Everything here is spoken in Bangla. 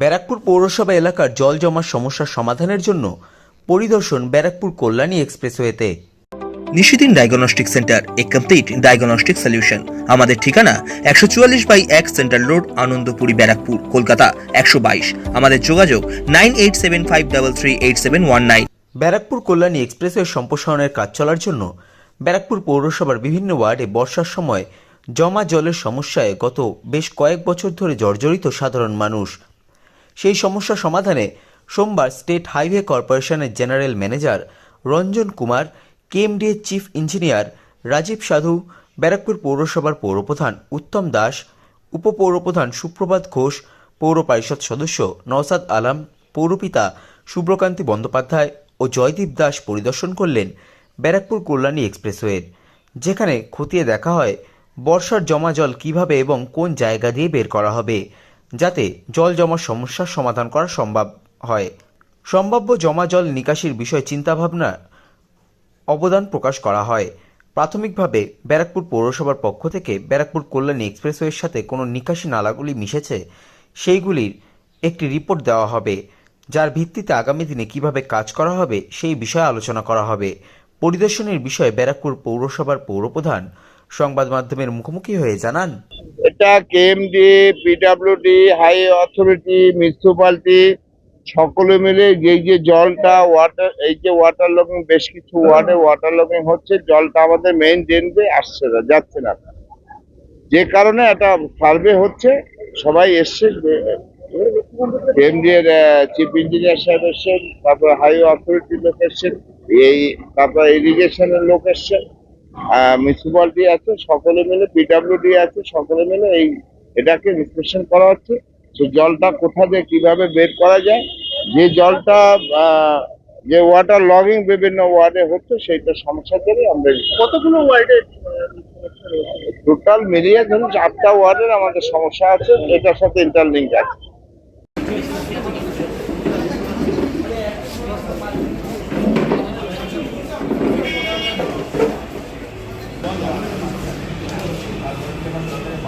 ব্যারাকপুর পৌরসভা এলাকার জল জমার সমস্যার সমাধানের জন্য পরিদর্শন ব্যারাকপুর কল্যাণী এক্সপ্রেসওয়েতে। নিশিদিন ডায়াগনস্টিক সেন্টার এ কমপ্লিট ডায়াগনস্টিক সলিউশন। আমাদের ঠিকানা একশো চুয়াল্লিশ বাই এক সেন্ট্রাল রোড আনন্দপুরি ব্যারাকপুর কলকাতা একশো বাইশ। আমাদের যোগাযোগ nine eight seven five double three eight seven one nine. Barrackpore Kalyani expressway সম্প্রসারণের কাজ চলার জন্য ব্যারাকপুর পৌরসভার বিভিন্ন ওয়ার্ডে বর্ষার সময় জমা জলের সমস্যায় গত বেশ কয়েক বছর ধরে জর্জরিত সাধারণ মানুষ সেই সমস্যা সমাধানে সোমবার স্টেট হাইওয়ে কর্পোরেশনের general manager Ranjan Kumar KMDA chief engineer Rajib Sadhu, Barrackpore পৌরসভার পৌরপ্রধান উত্তম দাস, উপপৌরপ্রধান সুপ্রভাত ঘোষ, পৌর পরিষদ সদস্য নওসাদ আলম, পৌরপিতা শুভ্রকান্তি বন্দ্যোপাধ্যায় ও জয়দীপ দাস পরিদর্শন করলেন ব্যারাকপুর কল্যাণী এক্সপ্রেসওয়ের, যেখানে খতিয়ে দেখা হয় বর্ষার জমা জল কীভাবে এবং কোন জায়গা দিয়ে বের করা হবে। যাতে জল জমার সমস্যার সমাধান করা সম্ভব হয়। সম্ভাব্য জমা জল নিকাশির বিষয়ে চিন্তাভাবনা অবদান প্রকাশ করা হয়। প্রাথমিকভাবে ব্যারাকপুর পৌরসভার পক্ষ থেকে ব্যারাকপুর কল্যাণী এক্সপ্রেসওয়ের সাথে কোনো নিকাশি নালাগুলি মিশেছে, সেইগুলির একটি রিপোর্ট দেওয়া হবে, যার ভিত্তিতে আগামী দিনে কীভাবে কাজ করা হবে সেই বিষয়ে আলোচনা করা হবে। পরিদর্শনের বিষয়ে ব্যারাকপুর পৌরসভার পৌরপ্রধান সংবাদ মাধ্যমের মুখোমুখি হয়ে জানান। এটা KMD, PWD, high authority, municipality, সকলে মিলে এই যে জলটা ওয়াটার এই যে ওয়াটার লগিং বেশ কিছু ওয়ার্ডে ওয়াটার লগিং হচ্ছে, জলটা আমাদের মেইন ড্রেনবে আসছে না, যাচ্ছে না। যে কারণে একটা সার্ভে হচ্ছে, সবাই এসছে এর চিফ ইঞ্জিনিয়ার সাহেব এসছেন, তারপর হাইওয়ে অথরিটির লোক এসছেন, এই, তারপর ইরিগেশনের লোক এসছেন। মিউনিসিপালিটি আছে সকলে মিলে পিডাব্লিউডি আছে সকলে মিলে এই এটাকে বিশ্লেষণ করা হচ্ছে। যে জলটা কোথা দিয়ে কীভাবে বের করা যায় যে জলটা যে ওয়াটার লগিং বিভিন্ন ওয়ার্ডে হচ্ছে সেইটা সমস্যা করে আমরা কতগুলো ওয়ার্ডে টোটাল মিলিয়ে ধরুন চারটা ওয়ার্ডের আমাদের সমস্যা আছে এটার সাথে ইন্টারলিঙ্ক আছে।